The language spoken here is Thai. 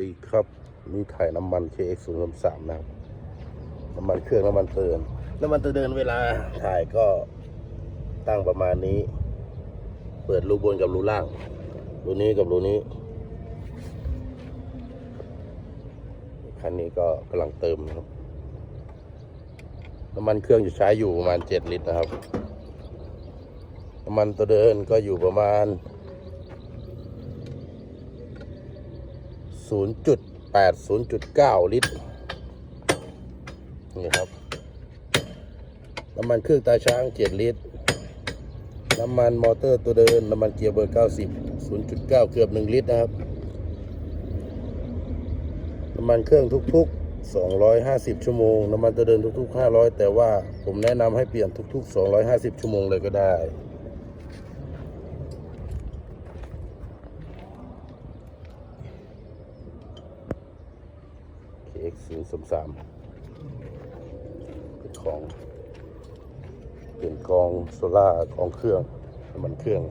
ดีครับนี่ถ่ายน้ำมัน KX 0 3นะครับ น้ำมันเครื่องน้ำมันเตือนน้ำมันเตือนเวลาถ่ายก็ตั้งประมาณนี้ เปิดรูบนกับรูล่าง รูนี้กับรูนี้คันนี้ก็กำลังเติมนะครับ น้ำมันเครื่องจะใช้อยู่ประมาณ 7 ลิตรนะครับ น้ำมันตัวเดินก็อยู่ประมาณ 0.8 0.9 ลิตร นี่ครับ น้ำมันเครื่องตาช้าง 7 ลิตร น้ำมันมอเตอร์ตัวเดิน น้ำมันเกียร์เบอร์ 90 0.9 เกือบ 1 ลิตรนะครับ น้ำมันเครื่องทุก ๆ 250 ชั่วโมง น้ำมันตัวเดินทุก ๆ 500 แต่ว่าผมแนะนำให้เปลี่ยนทุก ๆ 250 ชั่วโมงเลยก็ได้ x 0 3 3เป็นของ เป็นกองโซล่ากองเครื่องน้ำมันเครื่อง